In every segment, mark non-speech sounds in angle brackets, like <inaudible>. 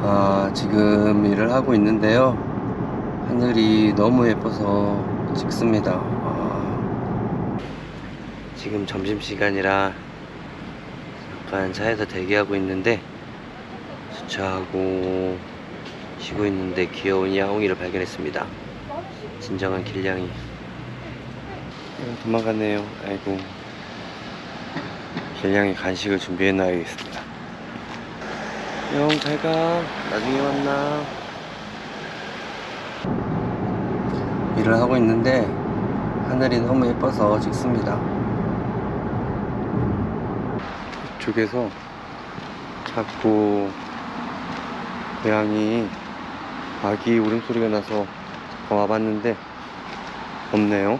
아, 지금 일을 하고 있는데요. 하늘이 너무 예뻐서 찍습니다. 아, 지금 점심시간이라 잠깐 차에서 대기하고 있는데 주차하고 쉬고 있는데 귀여운 야옹이를 발견했습니다. 진정한 길냥이. 어, 도망갔네요. 아이고. 길냥이 간식을 준비해 놔야겠습니다. 영, 잘 가. 나중에 만나. 일을 하고 있는데 하늘이 너무 예뻐서 찍습니다. 이쪽에서 자꾸 고양이 아기 울음소리가 나서 와봤는데 없네요.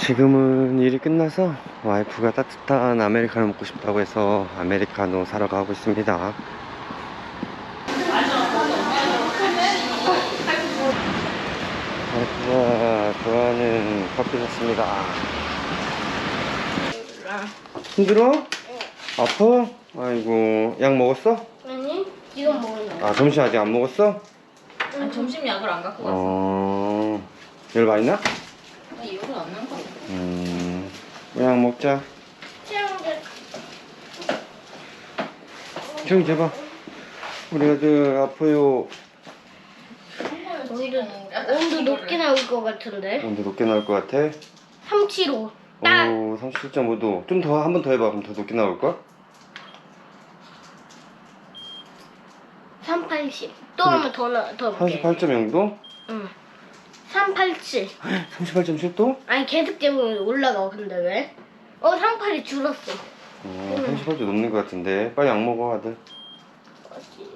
지금은 일이 끝나서 와이프가 따뜻한 아메리카노 먹고 싶다고 해서 아메리카노 사러 가고 있습니다. 와이프가 좋아하는 커피 샀습니다. 힘들어? 아파? 아이고, 약 먹었어? 아니 지금 먹는 거. 아, 점심 아직 안 먹었어? 아니, 점심 약을 안 갖고 왔어. 어, 열 많이 나? 음, 약 먹자. 형 제발 우리 아들 아파요 온도 높게 나올 것 같은데. 온도 높게 나올 것 같아 375. 딱. 오 37.5도 좀 더 한 번 더 해봐 그럼 더 높게 나올걸? 380. 또 하면 더 나, 더 높게. 38.0도? 응. 387. 38.7도? 아니 계속 되면 올라가 근데 왜? 어 38이 줄었어. 어 38도 넘는 것 같은데 빨리 약 먹어 아들 어디?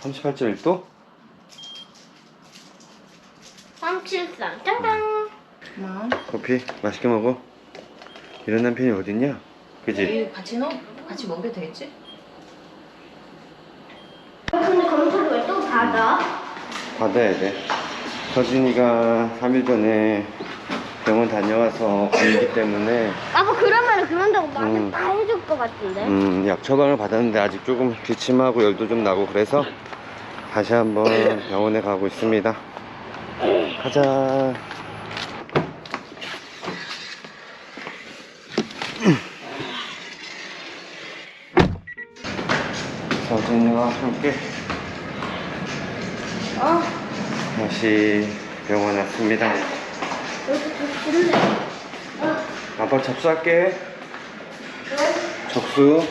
38. 38.1도? 373. 짱짱. 뭐? 커피 맛있게 먹어 이런 남편이 어딨냐? 그지? 같이 넣어? 같이 먹여도 되겠지? 근데 검사를 왜 또 받아? 받아야 돼 서진이가 3일 전에 병원 다녀와서 감기 때문에 아빠 그러면 그런다고 말을 음. 다 해줄 것 같은데. 음, 약 처방을 받았는데 아직 조금 기침하고 열도 좀 나고 그래서 다시 한번 병원에 가고 있습니다. 가자. 서진이와 함께 어. 다시 병원 왔습니다. 아빠 접수할게. 접수.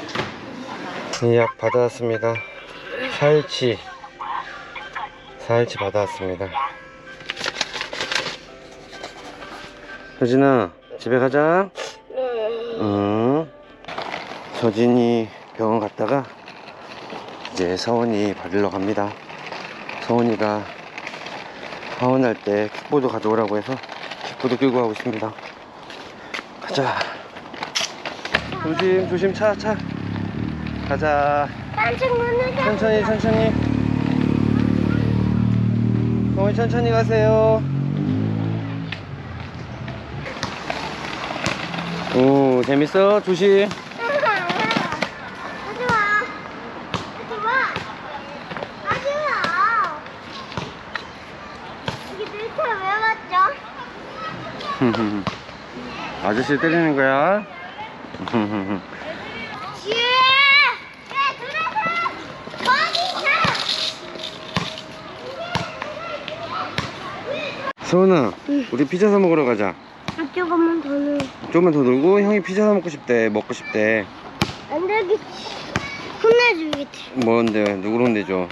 이약 받아왔습니다. 4일치. 4일치 받아왔습니다. 서진아, 집에 가자. 응. 서진이 병원 갔다가 이제 서원이 받으러 갑니다. 서원이가 하원할 때 킥보드 가져오라고 해서 킥보드 끌고 가고 있습니다. 가자. 조심, 조심, 차, 차. 가자. 천천히, 천천히. 어머니 천천히 가세요. 오, 재밌어? 조심. 하지 마. 하지 마. 하지 마. 이게 늘차 왜 맞죠? <laughs> 아저씨 때리는 거야? 거기 서은아, 우리 피자 사 먹으러 가자. 차! 조금만 더 넣어. 조금만 더 놀고 형이 피자 사 먹고 싶대. 먹고 싶대. 안 되겠지. 혼내주겠지. 뭔데? 누구로 혼내줘?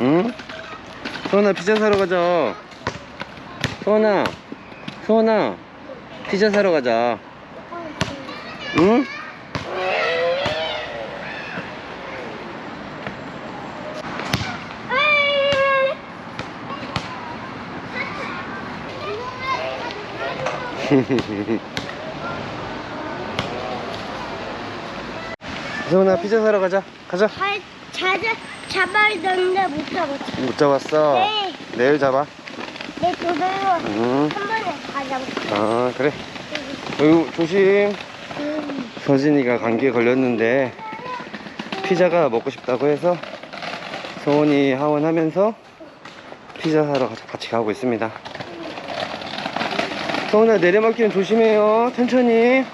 응? 소원아 피자 사러 가자. 소원아, 소원아, 피자 사러 가자. 응? <laughs> 소원아 피자 사러 가자. 가자. 발 찾아 잡아야 되는데 못 잡았어. 못 잡았어. 네. 내일 잡아. 내 그대로 응. 한 번에 다 잡았어. 아 그래. 어유 조심. 음. 서진이가 감기에 걸렸는데 피자가 먹고 싶다고 해서 서원이 하원하면서 피자 사러 가- 같이 가고 있습니다. 서원아 내리막길은 조심해요. 천천히.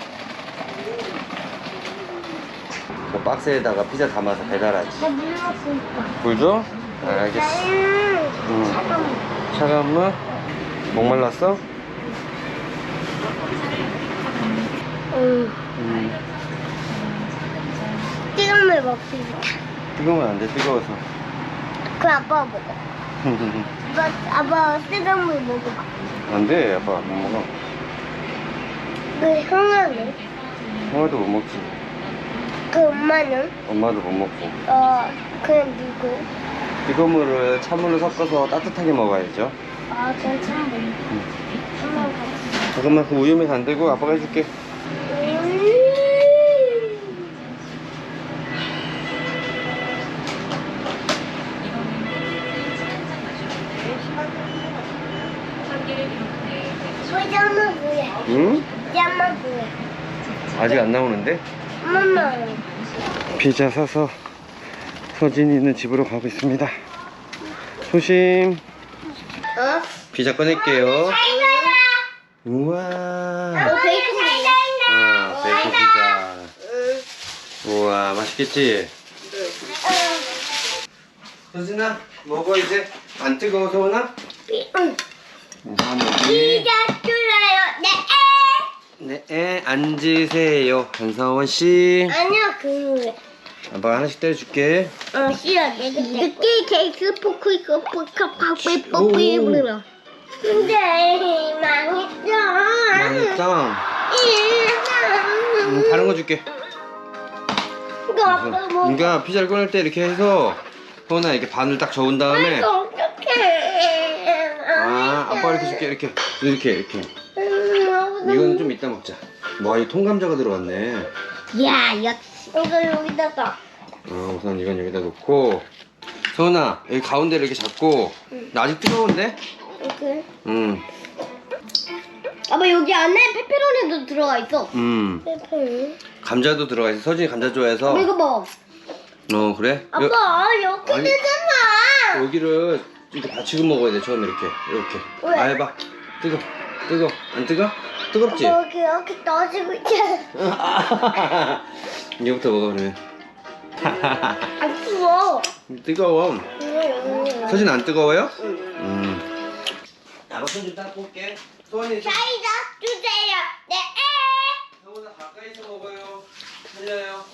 저 박스에다가 피자 담아서 배달하지. 나 물먹고 있다. 물 줘? 아, 알겠어. 응. 잠깐만. 차가운 물? 목말랐어? 응. 음. 뜨거운 물 먹고 싶다. 뜨거우면 안 돼, 뜨거워서. 그 아빠 먹어. <laughs> 아빠, 아빠 뜨거운 물 먹어봐. 안 돼, 아빠 못 먹어. 그 형아는? 형아도 못 먹지. 그 엄마는? 엄마도 못 먹고. 어, 그냥 누구? 뜨거운 물을 찬물로 섞어서 따뜻하게 먹어야죠. 아. 엄마 같이. 잠깐만, 그 우유면 안 되고 아빠가 해줄게. 음. 소장만 보여. 응? 짬만 보여. 아직 안 나오는데? 엄마. 피자 사서 서진이 있는 집으로 가고 있습니다. 조심. 어? 피자 꺼낼게요. 이거야. 우와. 어, 베이컨 피자. 아, 베이컨 피자. 응. 우와, 맛있겠지? 서진아, 먹어 이제. 안 뜨거워, 서원아? 응. 피자 줄래요? 네. 네, 에, 앉으세요. 한서원 씨. 아니야, 그. 아빠가 하나씩 때려줄게. 어, 싫어. 내가 느끼 케이크 포크 이거 포크 팍 오. 뽀삐 불러. 근데 망했어. 맛있다. 음, 다른 거 줄게. 이거 아빠 뭐? 그러니까 피자를 꺼낼 때 이렇게 해서 서원아 이렇게 반을 딱 저은 다음에 이거 어떡해. 아, 아빠 이렇게 줄게. 이렇게. 이렇게, 이렇게. 음, 이거는 좀 이따 먹자. 와, 이 통감자가 들어갔네. 야, 역시. 이거 여기다가. 어, 우선 이건 여기다 놓고. 서원아, 여기 가운데를 이렇게 잡고. 나 아직 뜨거운데? 이렇게. 음, 아빠 여기 안에 페페로니도 들어가 있어. 음. 페페로니. 감자도 들어가 있어. 서진이 감자 좋아해서. 이거 봐. 어, 그래? 여, 아빠 이렇게 아니. 되잖아. 여기를 이렇게 받치고 먹어야 돼. 처음에 이렇게. 이렇게. 왜? 아, 해봐. 뜨거. 뜨거. 안 뜨거? 뜨겁지? 여기 이렇게 떠지고 있잖아. <laughs> 이거부터 먹어, 그러면. 안. 뜨거워. 음. 서진 안 뜨거워요? 음. 아빠 손좀 닦고 올게. 소원이 사이다 주세요. 네. 서원아 가까이서 먹어요. 살려요.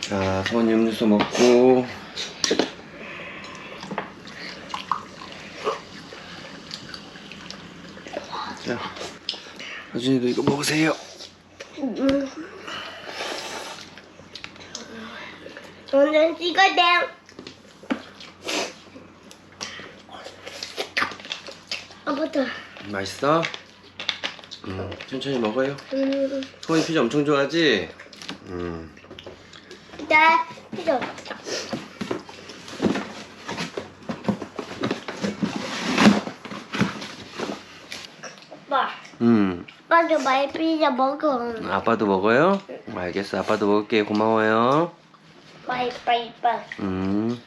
자, 소원이 음료수 먹고. 자, 서진이도 이거 먹으세요. 음. 저는 돼요. 아빠도. 맛있어? 음, 천천히 먹어요. 음. 소원이 피자 엄청 좋아하지? 음. 네, 필요 없다. 아빠, 음. 아빠도 많이 피자 먹어. 아빠도 먹어요? 알겠어. 아빠도 먹을게. 고마워요. 빨리. 음.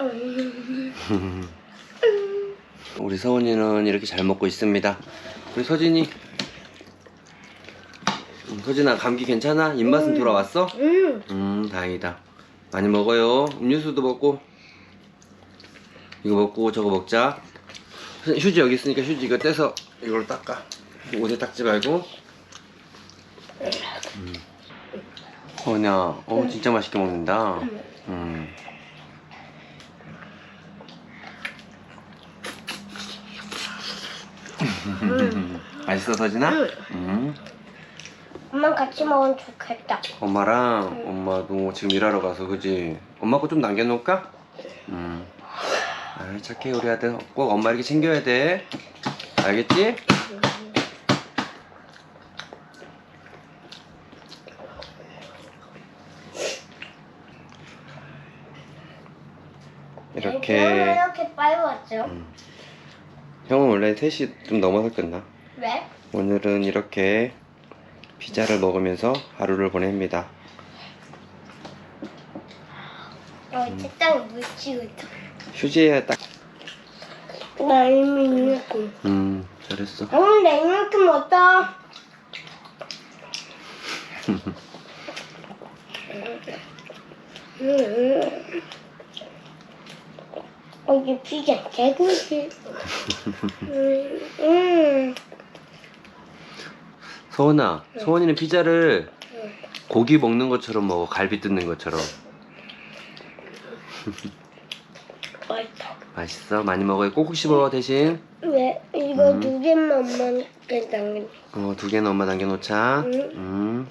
음. <laughs> 우리 서원이는 이렇게 잘 먹고 있습니다. 우리 서진이. 음, 서진아 감기 괜찮아? 입맛은 돌아왔어? 음. 음 다행이다. 많이 먹어요. 음료수도 먹고. 이거 먹고 저거 먹자. 휴지 여기 있으니까 휴지 이거 떼서 이걸로 닦아. 옷에 닦지 말고. 음. 서원이야, 어 진짜 맛있게 먹는다. 음. <laughs> 맛있어 서진아? 음. 엄마 같이 먹으면 좋겠다. 엄마랑 엄마도 지금 일하러 가서 그지? 엄마 거 좀 남겨놓을까? 음. 아 착해 우리 아들 꼭 엄마 이렇게 챙겨야 돼 알겠지? 왜 이렇게 이렇게 빨리 왔죠? 음. 형은 원래 3시 좀 넘어서 끝나 왜? 오늘은 이렇게 피자를 먹으면서 하루를 보냅니다 어, 책상에 묻히고 있어. 휴지에 딱 나 이미 이만큼. 음, 잘했어 어, 나 이만큼 왔다. <laughs> 어, 이게 피자 개구리. 음, 음. 소원아 소원이는 피자를 고기 먹는 것처럼 먹어 갈비 뜯는 것처럼 맛있다. 맛있어 많이 먹어요 꼭꼭 씹어 대신 왜? 이거 음. 두 개만 먹겠다는 어, 두 개는 엄마 남겨놓자 응. 음.